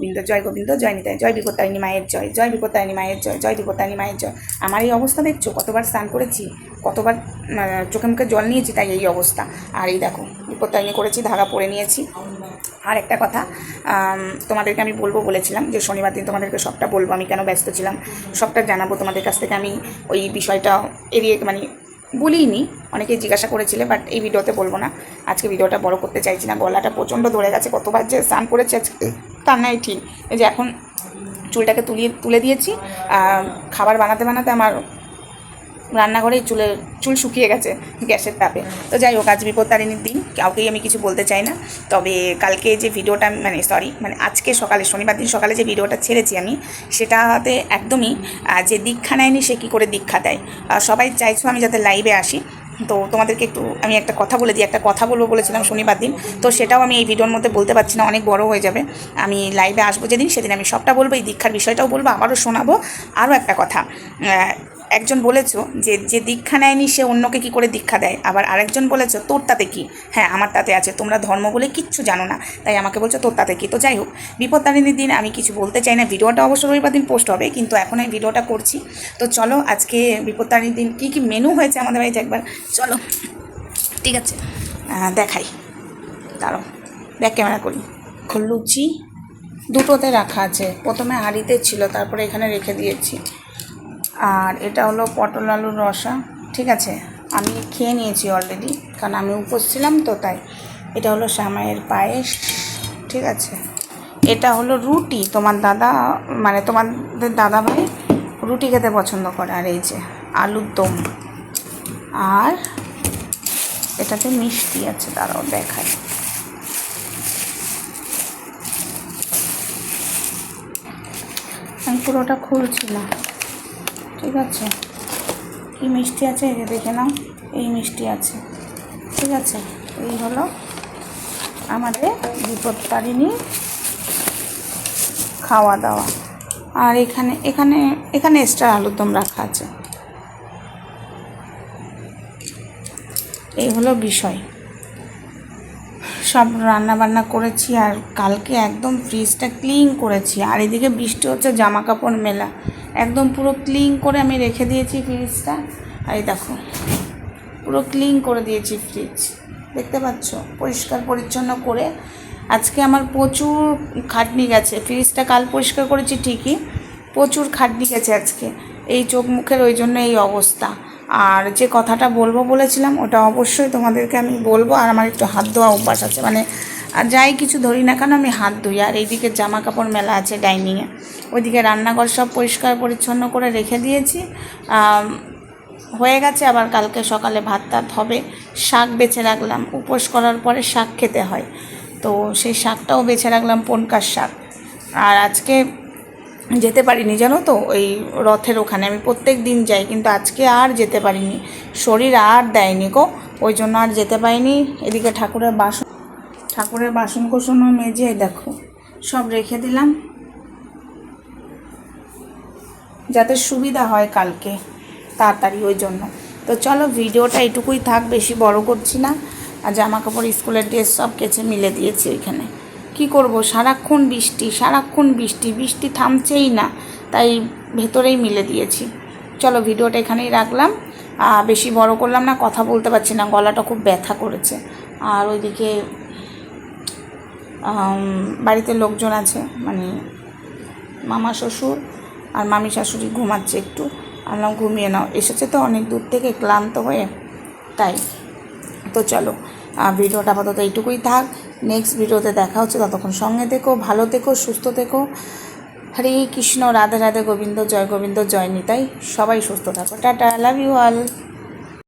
গোবিন্দ, জয় গোবিন্দ, জয় নিতাই, জয় বিপত্তারিণী মায়ের জয় জয় বিপত্তারিণী মায়ের জয় জয় বিপত্তারিণী মায়ের জয়। আমার এই অবস্থা দেখছ? কতবার স্নান করেছি, কতবার চোখে মুখে জল নিয়েছি, তাই এই অবস্থা। আর এই দেখো, বিপত্তারিণী করেছি ধাগা পরে নিয়েছি। আর একটা কথা তোমাদেরকে আমি বলব বলেছিলাম যে শনিবার দিন তোমাদেরকে সবটা বলব। আমি কেন ব্যস্ত ছিলাম? সবটা জানাব তোমাদের কাছ থেকে। আমি ওই বিষয়টা এড়িয়ে মানে বলিনি অনেকে জিজ্ঞাসা করেছিলে বাট এই ভিডিওতে বলব না। আজকে ভিডিওটা বড় করতে চাইছি না গলাটা প্রচণ্ড ধরে গেছে কতবার যে স্নান করেছে আজকে তার নাই ঠিক। এই যে এখন চুলটাকে তুলিয়ে তুলে দিয়েছি খাবার বানাতে বানাতে আমার রান্নাঘরেই চুলের চুল শুকিয়ে গেছে গ্যাসের তাপে। তো যাই হোক, আজ বিপত্তারিণীর দিন, কাউকেই আমি কিছু বলতে চাই না। তবে কালকে যে ভিডিওটা মানে সরি মানে আজকে সকালে, শনিবার দিন সকালে যে ভিডিওটা ছেড়েছি আমি, সেটাতে একদমই যে দীক্ষা নেয়নি সে কী করে দীক্ষা দেয়? সবাই চাইছো আমি যাতে লাইভে আসি। তো তোমাদেরকে একটু, আমি একটা কথা বলে দিই, একটা কথা বলব বলেছিলাম শনিবার দিন। তো সেটাও আমি এই ভিডিওর মধ্যে বলতে পারছি না, অনেক বড় হয়ে যাবে। আমি লাইভে আসব যেদিন, সেদিন আমি সবটা বলব, এই দীক্ষার বিষয়টাও বলব, আবারও শোনাবো। আরও একটা কথা একজন বলেছ যে যে দীক্ষা নেয়নি, সে অন্যকে কি করে দীক্ষা দেয়? আবার আরেকজন বলেছ, তোর তাতে কি? হ্যাঁ আমার তাতে আছে। তোমরা ধর্ম বলে কিচ্ছু জানো না, তাই আমাকে বলছো, তোর তাতে কি? তো যাই হোক, বিপত্তারিণীর দিন আমি কিছু বলতে চাই না। ভিডিওটা অবশ্য রবিবার দিন পোস্ট হবে, কিন্তু এখন আমি ভিডিওটা করছি। তো চলো, আজকে বিপত্তারিণীর দিন কী কী মেনু হয়েছে আমাদের বাড়িতে একবার? চলো, ঠিক আছে দেখাই। দাঁড়ো ব্যাক ক্যামেরা করি। লুচি দুটোতে রাখা আছে। প্রথমে হাঁড়িতে ছিল, তারপরে এখানে রেখে দিয়েছি। আর এটা হলো পটল আলুর রসা, ঠিক আছে? আমি খেয়ে নিয়েছি অলরেডি কারণ আমি উপোস ছিলাম তো, তাই। এটা হলো শ্যামাইয়ের পায়েস, ঠিক আছে? এটা হলো রুটি, তোমার দাদা মানে তোমাদের দাদা ভাই রুটি খেতে পছন্দ করে, আর এই যে আলুর দম। আর এটাতে মিষ্টি আছে তারাও দেখায় আমি পুরোটা খুলছি না। ঠিক আছে। কি মিষ্টি আছে? এই যে দেখে নাও, এই মিষ্টি আছে। ঠিক আছে, এই হলো আমাদের বিপত্তারিণী খাওয়া দাওয়া আর এখানে এখানে এখানে এক্সট্রা আলুর দম রাখা আছে। এই হলো বিষয়। সব রান্না বান্না করেছি আর কালকে একদম ফ্রিজটা ক্লিন করেছি। আর এদিকে বৃষ্টি হচ্ছে জামা কাপড় মেলা। একদম পুরো ক্লিন করে আমি রেখে দিয়েছি ফ্রিজটা আর এই দেখো, পুরো ক্লিন করে দিয়েছি ফ্রিজ দেখতে পাচ্ছ? পরিষ্কার পরিচ্ছন্ন করে। আজকে আমার প্রচুর খাটনি গেছে। ফ্রিজটা কাল পরিষ্কার করেছি ঠিকই। প্রচুর খাটনি গেছে আজকে। এই চোখ মুখের ওই জন্য এই অবস্থা। আর যে কথাটা বলব বলেছিলাম, ওটা অবশ্যই তোমাদেরকে আমি বলব। আর আমার একটু হাত ধোয়া অভ্যাস আছে মানে আর যাই কিছু ধরি না কেন, আমি হাত ধুই। আর এইদিকে জামা কাপড় মেলা আছে ডাইনিংয়ে। ওইদিকে রান্নাঘর সব পরিষ্কার পরিচ্ছন্ন করে রেখে দিয়েছি। হয়ে গেছে, আবার কালকে সকালে ভাত টাত হবে। শাক বেছে রাখলাম। উপোস করার পরে শাক খেতে হয়। তো সেই শাকটাও বেছে রাখলাম, পনকার শাক। আর আজকে যেতে পারিনি, জানো তো? ওই রথের ওখানে। আমি প্রত্যেক দিন যাই, কিন্তু আজকে আর যেতে পারিনি। শরীর আর দেয়নি গো। ওই জন্য আর যেতে পারিনি। এদিকে ঠাকুরের বাসন ঠাকুরের বাসন কোসনও মেজে দেখো, সব রেখে দিলাম। যাতে সুবিধা হয় কালকে, তাড়াতাড়ি ওই জন্য। তো চলো, ভিডিওটা এটুকুই থাক, বেশি বড় করছি না। আর জামা কাপড় স্কুলের ড্রেস সব কেচে মিলে দিয়েছি ওইখানে। কি করব? সারাক্ষণ বৃষ্টি সারাক্ষণ বৃষ্টি বৃষ্টি থামছেই না, তাই ভেতরেই মিলে দিয়েছি। চলো ভিডিওটা এখানেই রাখলাম। আর বেশি বড় করলাম না, কথা বলতে পারছি না, গলাটা খুব ব্যথা করেছে। আর ওইদিকে বাড়িতে লোকজন আছে মানে মামা শ্বশুর আর মামি শাশুড়ি ঘুমাচ্ছে একটু। আনলাম ঘুমিয়ে নাও। এসেছে তো অনেক দূর থেকে, ক্লান্ত হয়ে। তাই, তো চলো ভিডিওটা আপাতত এইটুকুই থাক। নেক্সট ভিডিওতে দেখা হচ্ছে, ততক্ষণ সঙ্গে থেকো, ভালো থেকো, সুস্থ থেকো। হরে কৃষ্ণ, রাধে রাধে, গোবিন্দ, জয় গোবিন্দ, জয় নিতাই। সবাই সুস্থ থাকো। Tata love you all